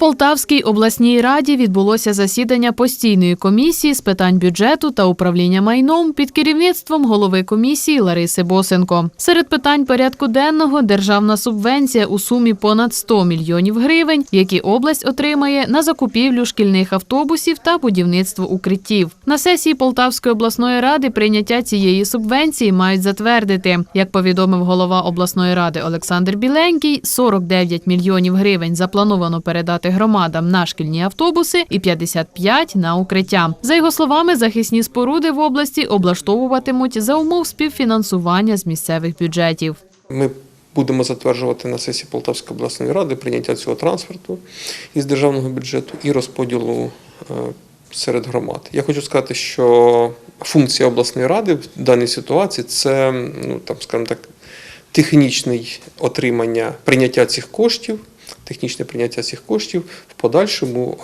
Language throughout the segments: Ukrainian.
Полтавській обласній раді відбулося засідання постійної комісії з питань бюджету та управління майном під керівництвом голови комісії Лариси Босенко. Серед питань порядку денного державна субвенція у сумі понад 100 мільйонів гривень, які область отримає на закупівлю шкільних автобусів та будівництво укриттів. На сесії Полтавської обласної ради прийняття цієї субвенції мають затвердити. Як повідомив голова обласної ради Олександр Біленький, 49 мільйонів гривень заплановано передати громадам на шкільні автобуси і 55 – на укриття. За його словами, захисні споруди в області облаштовуватимуть за умов співфінансування з місцевих бюджетів. Ми будемо затверджувати на сесії Полтавської обласної ради прийняття цього трансферту із державного бюджету і розподілу е, серед громад. Я хочу сказати, що функція обласної ради в даній ситуації це, ну там, скажімо так, технічне отримання прийняття цих коштів, технічне прийняття цих коштів в подальшому.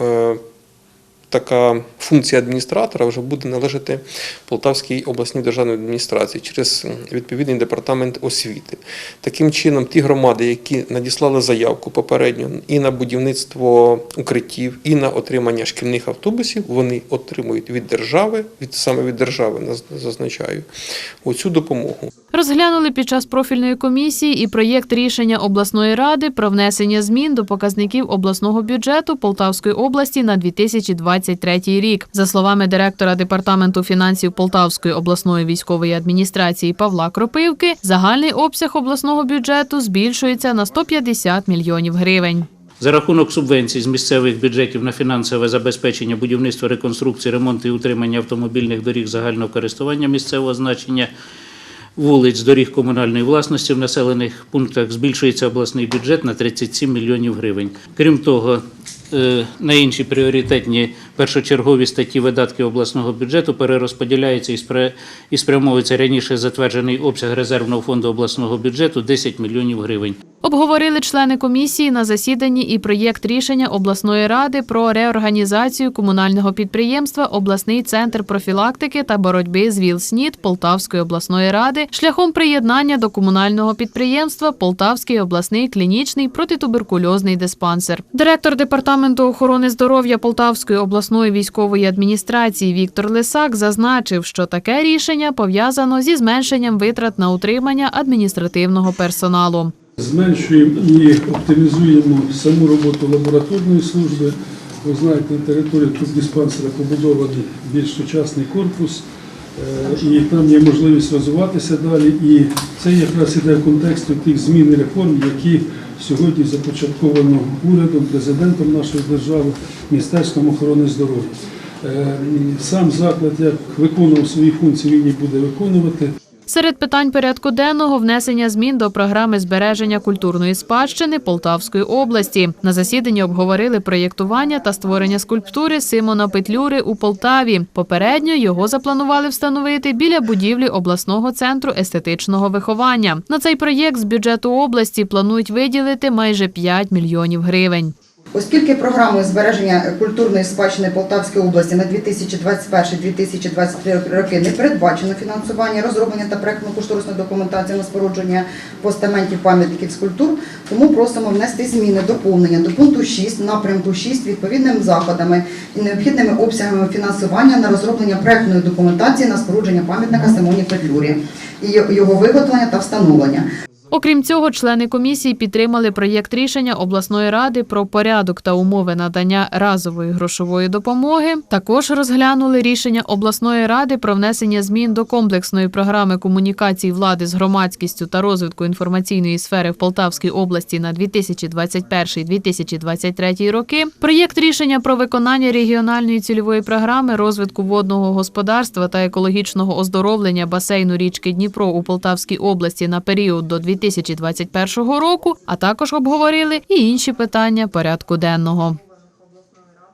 Така функція адміністратора вже буде належати Полтавській обласній державній адміністрації через відповідний департамент освіти. Таким чином, ті громади, які надіслали заявку попередньо і на будівництво укриттів, і на отримання шкільних автобусів, вони отримують від держави, від саме від держави зазначаю, оцю допомогу. Розглянули під час профільної комісії і проєкт рішення обласної ради про внесення змін до показників обласного бюджету Полтавської області на 2023 рік. За словами директора департаменту фінансів Полтавської обласної військової адміністрації Павла Кропивки, загальний обсяг обласного бюджету збільшується на 150 мільйонів гривень. За рахунок субвенцій з місцевих бюджетів на фінансове забезпечення будівництва, реконструкції, ремонту і утримання автомобільних доріг загального користування місцевого значення, вулиць, доріг комунальної власності в населених пунктах збільшується обласний бюджет на 37 мільйонів гривень. Крім того, на інші пріоритетні першочергові статті видатків обласного бюджету перерозподіляється і спрямовується раніше затверджений обсяг резервного фонду обласного бюджету 10 мільйонів гривень. Обговорили члени комісії на засіданні і проєкт рішення обласної ради про реорганізацію комунального підприємства Обласний центр профілактики та боротьби з ВІЛ-СНІД Полтавської обласної ради шляхом приєднання до комунального підприємства Полтавський обласний клінічний протитуберкульозний диспансер. Директор департаменту охорони здоров'я Полтавської обласної військової адміністрації Віктор Лисак зазначив, що таке рішення пов'язано зі зменшенням витрат на утримання адміністративного персоналу. Зменшуємо і оптимізуємо саму роботу лабораторної служби. Ви знаєте, на території тут диспансера побудований більш сучасний корпус, е, і там є можливість розвиватися далі. І це якраз іде в контексті тих змін і реформ, які сьогодні започатковано урядом, президентом нашої держави, Міністерством охорони здоров'я. Е, Сам заклад як виконував свої функції, він їх буде виконувати. Серед питань порядку денного внесення змін до програми збереження культурної спадщини Полтавської області. На засіданні обговорили проєктування та створення скульптури Симона Петлюри у Полтаві. Попередньо його запланували встановити біля будівлі обласного центру естетичного виховання. На цей проєкт з бюджету області планують виділити майже 5 мільйонів гривень. Оскільки програмою збереження культурної спадщини Полтавської області на 2021-2023 роки не передбачено фінансування, розроблення та проектно-кошторисної документації на спорудження постаментів пам'ятників скульптур, тому просимо внести зміни, доповнення до пункту 6, напрямку 6 відповідними заходами і необхідними обсягами фінансування на розроблення проектної документації на спорудження пам'ятника Симоні Петлюрі і його виготовлення та встановлення. Окрім цього, члени комісії підтримали проєкт рішення обласної ради про порядок та умови надання разової грошової допомоги. Також розглянули рішення обласної ради про внесення змін до комплексної програми комунікацій влади з громадськістю та розвитку інформаційної сфери в Полтавській області на 2021-2023 роки. Проєкт рішення про виконання регіональної цільової програми розвитку водного господарства та екологічного оздоровлення басейну річки Дніпро у Полтавській області на період до 2021 року, а також обговорили і інші питання порядку денного.